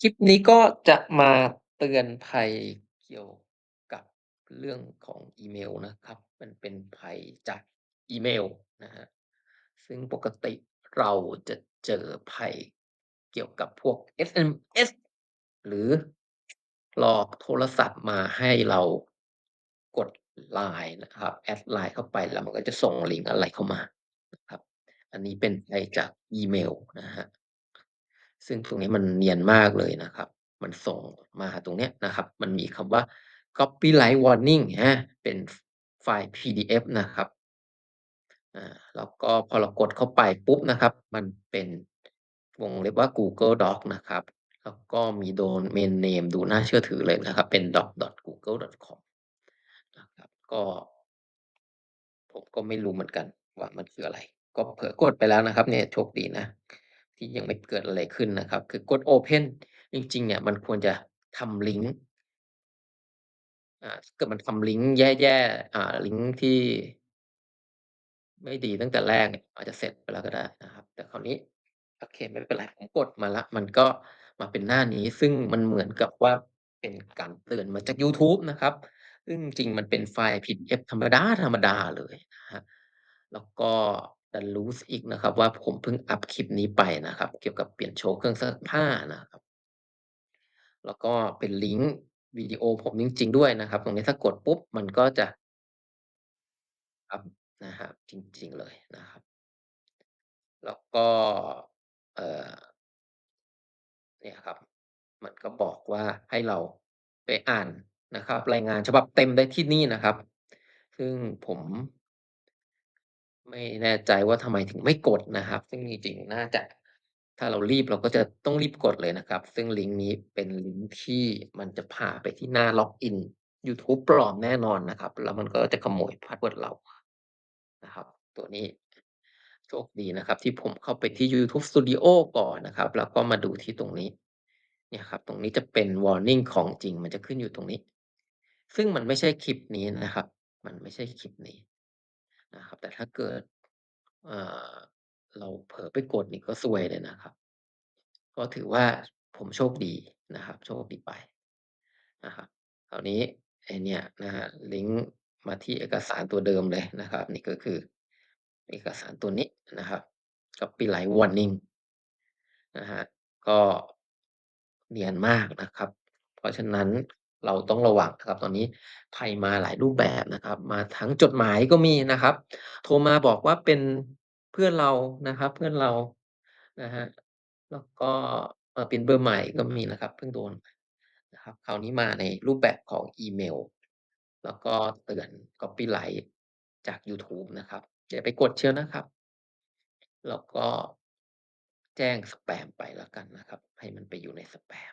คลิปนี้ก็จะมาเตือนภัยเกี่ยวกับเรื่องของอีเมลนะครับ มันเป็นภัยจากอีเมลนะครับซึ่งปกติเราจะเจอภัยเกี่ยวกับพวก SMS หรือหลอกโทรศัพท์มาให้เรากด LINE นะครับ แอด LINE เข้าไปแล้วมันก็จะส่งลิงก์อะไรเข้ามานะครับ อันนี้เป็นภัยจากอีเมลนะครับ ซึ่งตรงนี้มันเนียนมากเลยนะครับ มันส่งมาตรงเนี้ยนะครับ มันมีคำว่า Copyright Warning อา เป็นไฟล์ PDF นะครับอาแล้วก็พอเรากดเข้าไปปุ๊บนะครับ มันเป็นวงเล็บว่า Google Docs นะครับ แล้วก็มี Domain Name ดูน่าเชื่อถือเลยนะครับ เป็น doc.google.com นะครับ ก็ ผมก็ไม่รู้เหมือนกันว่ามันคืออะไร ก็เผลอกดไปแล้วนะครับเนี่ย โชคดีนะ ที่ยังไม่เกิดอะไรขึ้นนะครับ คือกด Open จริง ๆ เนี่ย มันควรจะทำลิงก์ อ่า ถ้าเกิดมันทำลิงก์แย่ ๆ อ่า ลิงก์ที่ ไม่ดีตั้งแต่แรกเนี่ย อาจจะเสร็จไปแล้วก็ได้นะครับ แต่คราวนี้ โอเค ไม่เป็นไร ผมกดมาแล้ว มันก็มาเป็นหน้านี้ ซึ่งมันเหมือนกับว่า เป็นการเตือนมาจากยูทูบนะครับ ซึ่งจริง ๆ มันเป็นไฟล์ PDF ธรรมดา ๆ เลยนะครับ แล้วก็ ดันรู้อีกนะครับว่า ผมเพิ่งอัปคลิปนี้ไปนะครับ เกี่ยวกับเปลี่ยนโชว์เครื่องซักผ้านะครับ แล้วก็เป็นลิงก์วิดีโอผมจริง ๆ ด้วยนะครับ ตรงนี้ถ้ากดปุ๊บมันก็จะครับนะครับจริง ๆ เลยนะครับ แล้วก็เอ่อเนี่ยครับ มันก็บอกว่าให้เราไปอ่านนะครับ รายงานฉบับเต็มได้ที่นี่นะครับ ซึ่งผม ไม่แน่ใจว่าทำไมถึงไม่กดนะครับ ซึ่งจริง ๆ น่าจะ ถ้าเรารีบเราก็จะต้องรีบกดเลยนะครับ ซึ่งลิงก์นี้เป็นลิงก์ที่มันจะพาไปที่หน้าล็อกอินยูทูบปลอมแน่นอนนะครับ แล้วมันก็จะขโมยพาสเวิร์ดเรานะครับ ตัวนี้โชคดีนะครับ ที่ผมเข้าไปที่ YouTube Studio ก่อนนะครับ แล้วก็มาดูที่ตรงนี้ เนี่ยครับ ตรงนี้จะเป็น Warning ของจริง มันจะขึ้นอยู่ตรงนี้ ซึ่งมันไม่ใช่คลิปนี้นะครับ มันไม่ใช่คลิปนี้ นะครับ แต่ถ้าเกิด อ่า เราเผลอไปกดนี่ก็ซวยเลยนะครับ ก็ถือว่าผมโชคดีนะครับ โชคดีไปนะครับ คราวนี้ไอ้เนี่ยนะครับ ลิงก์มาที่เอกสารตัวเดิมเลยนะครับ นี่ก็คือเอกสารตัวนี้นะครับ Copyright Warning นะครับ ก็เนียนมากนะครับ เพราะฉะนั้น เราต้องระวังครับ ตอนนี้ภัยมาหลายรูปแบบนะครับ มาทั้งจดหมายก็มีนะครับ โทรมาบอกว่าเป็นเพื่อนเรานะครับ เพื่อนเรานะครับ แล้วก็ เอ่อ เป็นเบอร์ใหม่ก็มีนะครับ เพิ่งโดนนะครับ คราวนี้มาในรูปแบบของอีเมล แล้วก็เตือน Copyright จากยูทูบนะครับ อย่าไปกดเชียวนะครับ แล้วก็ แจ้งสแปมไปแล้วกันนะครับ ให้มันไปอยู่ในสแปม